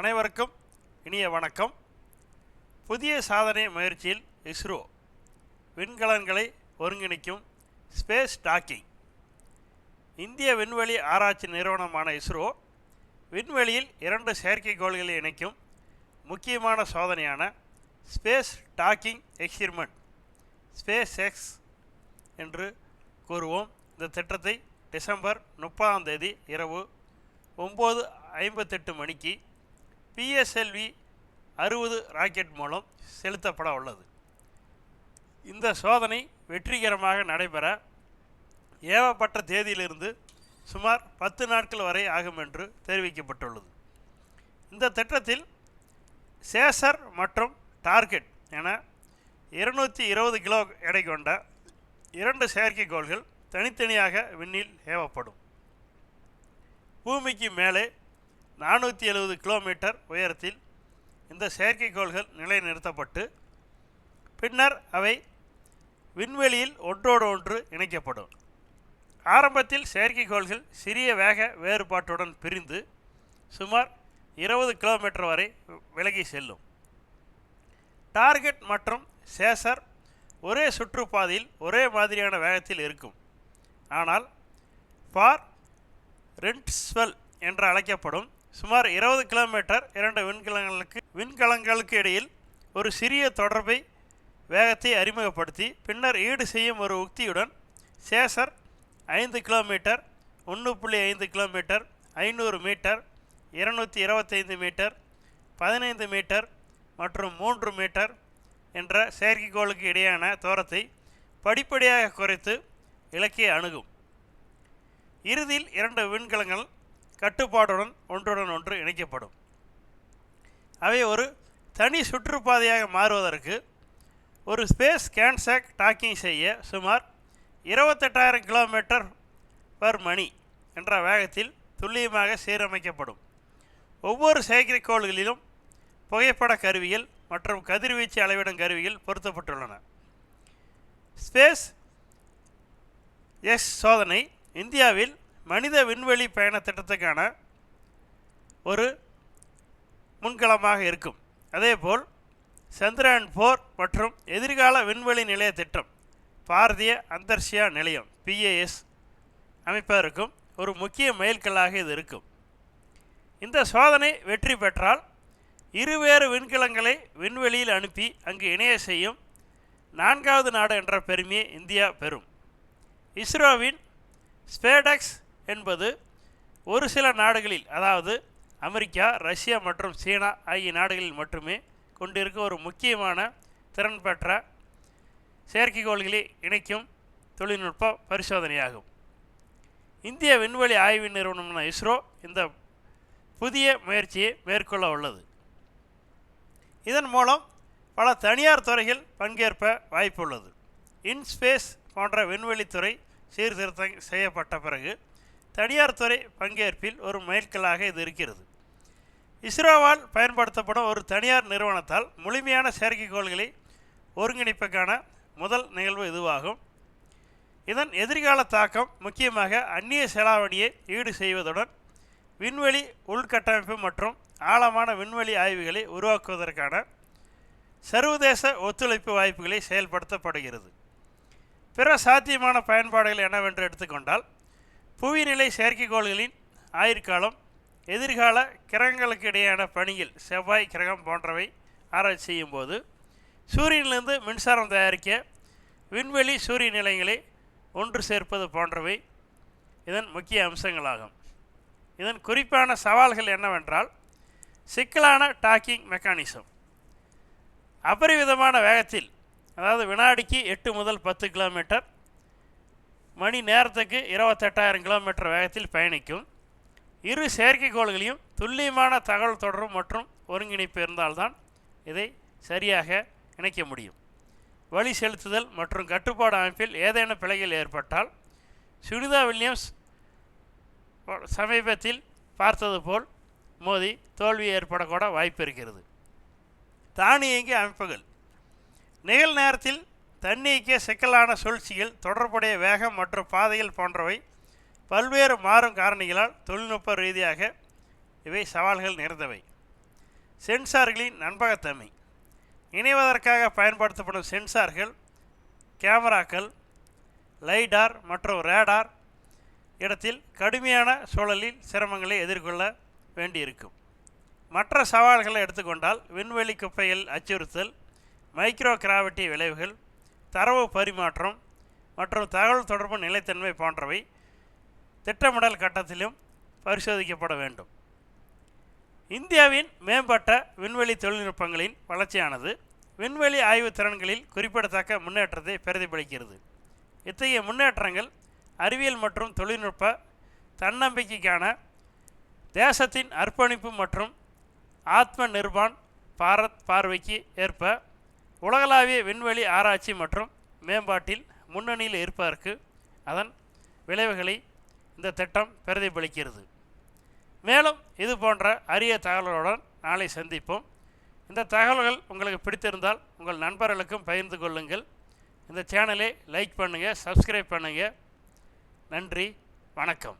அனைவருக்கும் இனிய வணக்கம். புதிய சாதனை முயற்சியில் இஸ்ரோ விண்கலன்களை ஒருங்கிணைக்கும் ஸ்பேஸ் டாக்கிங். இந்திய விண்வெளி ஆராய்ச்சி நிறுவனமான இஸ்ரோ விண்வெளியில் இரண்டு செயற்கைக்கோள்களை இணைக்கும் முக்கியமான சோதனையான space docking experiment space X என்று கூறுவோம். இந்த திட்டத்தை டிசம்பர் முப்பதாம் தேதி இரவு ஒம்பது ஐம்பத்தெட்டு மணிக்கு பிஎஸ்எல்வி அறுபது ராக்கெட் மூலம் செலுத்தப்பட உள்ளது. இந்த சோதனை வெற்றிகரமாக நடைபெற ஏவப்பட்ட தேதியிலிருந்து சுமார் பத்து நாட்கள் வரை ஆகும் என்று தெரிவிக்கப்பட்டுள்ளது. இந்த திட்டத்தில் சேசர் மற்றும் டார்கெட் என இருநூற்றி இருபது கிலோ எடை கொண்ட இரண்டு செயற்கைக்கோள்கள் தனித்தனியாக விண்ணில் ஏவப்படும். பூமிக்கு மேலே நானூற்றி எழுபது கிலோமீட்டர் உயரத்தில் இந்த செயற்கைக்கோள்கள் நிலைநிறுத்தப்பட்டு பின்னர் அவை விண்வெளியில் ஒன்றோடு ஒன்று இணைக்கப்படும். ஆரம்பத்தில் செயற்கைக்கோள்கள் சிறிய வேக வேறுபாட்டுடன் பிரிந்து சுமார் இருபது கிலோமீட்டர் வரை விலகி செல்லும். டார்கெட் மற்றும் சேசர் ஒரே சுற்றுப்பாதையில் ஒரே மாதிரியான வேகத்தில் இருக்கும். ஆனால் ஃபார் ரென்ட்ஸ்வெல் என்று அழைக்கப்படும் சுமார் இருபது கிலோமீட்டர் இரண்டு விண்கலங்களுக்கு விண்கலங்களுக்கு இடையில் ஒரு சிறிய தொடர்பை வேகத்தை அறிமுகப்படுத்தி பின்னர் ஈடு செய்யும் ஒரு உக்தியுடன் சேசர் ஐந்து கிலோமீட்டர் ஒன்று புள்ளி ஐந்து கிலோமீட்டர் ஐநூறு மீட்டர் இருநூற்றி இருபத்தைந்து மீட்டர் பதினைந்து மீட்டர் மற்றும் மூன்று மீட்டர் என்ற செயற்கைக்கோளுக்கு இடையான தூரத்தை படிப்படியாக குறைத்து இலக்கிய அணுகும். இறுதியில் இரண்டு விண்கலங்கள் கட்டுப்பாடுடன் ஒன்றுடன் ஒன்று இணைக்கப்படும். அவை ஒரு தனி சுற்றுப்பாதையாக மாறுவதற்கு ஒரு ஸ்பேஸ் கேன்சாக் டாக்கிங் செய்ய சுமார் இருபத்தெட்டாயிரம் கிலோமீட்டர் பர் மணி என்ற வேகத்தில் துல்லியமாக சீரமைக்கப்படும். ஒவ்வொரு செயற்கைக்கோள்களிலும் புகைப்பட கருவிகள் மற்றும் கதிர்வீச்சு அளவிடும் கருவிகள் பொருத்தப்பட்டுள்ளன. ஸ்பேஸ் எஸ் சோதனை இந்தியாவில் மனித விண்வெளி பயண திட்டத்துக்கான ஒரு முன்களமாக இருக்கும். அதேபோல் சந்திரயான் போர் மற்றும் எதிர்கால விண்வெளி நிலைய திட்டம் பாரதிய அந்தர்ஷியா நிலையம் பிஏஎஸ் அமைப்பதற்கும் ஒரு முக்கிய மைல்கல்லாக இது இருக்கும். இந்த சோதனை வெற்றி பெற்றால் இருவேறு விண்கலங்களை விண்வெளியில் அனுப்பி அங்கு இணைய செய்யும் நான்காவது நாடு என்ற பெருமையை இந்தியா பெறும். இஸ்ரோவின் ஸ்பேடெக்ஸ் என்பது ஒரு சில நாடுகளில் அதாவது அமெரிக்கா ரஷ்யா மற்றும் சீனா ஆகிய நாடுகளில் மட்டுமே கொண்டிருக்க ஒரு முக்கியமான திறன் பெற்ற செயற்கைக்கோள்களை இணைக்கும் தொழில்நுட்ப பரிசோதனையாகும். இந்திய விண்வெளி ஆய்வு நிறுவனமான இஸ்ரோ இந்த புதிய முயற்சியை மேற்கொள்ள உள்ளது. இதன் மூலம் பல தனியார் துறைகள் பங்கேற்ப வாய்ப்புள்ளது. இன்ஸ்பேஸ் போன்ற விண்வெளித்துறை சீர்திருத்தம் செய்யப்பட்ட பிறகு தனியார் துறை பங்கேற்பில் ஒரு மைல்கல்லாக இது இருக்கிறது. இஸ்ரோவால் பயன்படுத்தப்படும் ஒரு தனியார் நிறுவனத்தால் முழுமையான செயற்கைக்கோள்களை ஒருங்கிணைப்புக்கான முதல் நிகழ்வு இதுவாகும். இதன் எதிர்கால தாக்கம் முக்கியமாக அந்நிய செலாவணியை ஈடு செய்வதுடன் விண்வெளி உள்கட்டமைப்பு மற்றும் ஆழமான விண்வெளி ஆய்வுகளை உருவாக்குவதற்கான சர்வதேச ஒத்துழைப்பு வாய்ப்புகளை செயல்படுத்தப்படுகிறது. பிற சாத்தியமான பயன்பாடுகள் என்னவென்று எடுத்துக்கொண்டால் புவிநிலை செயற்கைக்கோள்களின் ஆயுட்காலம் எதிர்கால கிரகங்களுக்கு இடையேயான பணியில் செவ்வாய் கிரகம் போன்றவை ஆராய்ச்சி செய்யும்போது சூரியனிலிருந்து மின்சாரம் தயாரிக்க விண்வெளி சூரிய நிலையங்களை ஒன்று சேர்ப்பது போன்றவை இதன் முக்கிய அம்சங்களாகும். இதன் குறிப்பான சவால்கள் என்னவென்றால் சிக்கலான டாக்கிங் மெக்கானிசம். அபரிவிதமான வேகத்தில் அதாவது வினாடிக்கு எட்டு முதல் பத்து கிலோமீட்டர் மணி நேரத்துக்கு இருபத்தெட்டாயிரம் கிலோமீட்டர் வேகத்தில் பயணிக்கும். இரு செயற்கைக்கோள்களையும் துல்லியமான தகவல் தொடர்பு மற்றும் ஒருங்கிணைப்பு இருந்தால்தான் இதை சரியாக இணைக்க முடியும். வழி செலுத்துதல் மற்றும் கட்டுப்பாடு அமைப்பில் ஏதேனும் பிழைகள் ஏற்பட்டால் சுனிதா வில்லியம்ஸ் சமீபத்தில் பார்த்தது போல் மோதி தோல்வி ஏற்படக்கூட வாய்ப்பு இருக்கிறது. தானியங்கி அமைப்புகள். நிகழ் நேரத்தில் தன்னியக்க சிக்கலான சூழ்ச்சிகள் தொடர்புடைய வேகம் மற்றும் பாதைகள் போன்றவை பல்வேறு மாறும் காரணிகளால் தொழில்நுட்ப ரீதியாக இவை சவால்கள் நிறைந்தவை. சென்சார்களின் நண்பகத்தன்மை இணைவதற்காக பயன்படுத்தப்படும் சென்சார்கள் கேமராக்கள் லைடார் மற்றும் ரேடார் இடத்தில் கடுமையான சூழலில் சிரமங்களை எதிர்கொள்ள வேண்டியிருக்கும். மற்ற சவால்களை எடுத்துக்கொண்டால் விண்வெளி குப்பைகள் அச்சுறுத்தல் மைக்ரோ கிராவிட்டி விளைவுகள் தரவு பரிமாற்றம் மற்றும் தகவல் தொடர்பு நிலைத்தன்மை போன்றவை திட்டமிடல் கட்டத்திலும் பரிசோதிக்கப்பட வேண்டும். இந்தியாவின் மேம்பட்ட விண்வெளி தொழில்நுட்பங்களின் வளர்ச்சியானது விண்வெளி ஆய்வு திறன்களில் குறிப்பிடத்தக்க முன்னேற்றத்தை பிரதிபலிக்கிறது. இத்தகைய முன்னேற்றங்கள் அறிவியல் மற்றும் தொழில்நுட்ப தன்னம்பிக்கைக்கான தேசத்தின் அர்ப்பணிப்பு மற்றும் ஆத்ம நிர்பான் பாரத் பார்வைக்கு ஏற்ப உலகளாவிய விண்வெளி ஆராய்ச்சி மற்றும் மேம்பாட்டில் முன்னணியில் இருப்பதற்கு அதன் விளைவுகளை இந்த திட்டம் பிரதிபலிக்கிறது. மேலும் இது போன்ற அரிய தகவல்களுடன் நாளை சந்திப்போம். இந்த தகவல்கள் உங்களுக்கு பிடித்திருந்தால் உங்கள் நண்பர்களுக்கும் பகிர்ந்து கொள்ளுங்கள். இந்த சேனலை லைக் பண்ணுங்கள் சப்ஸ்கிரைப் பண்ணுங்கள் நன்றி வணக்கம்.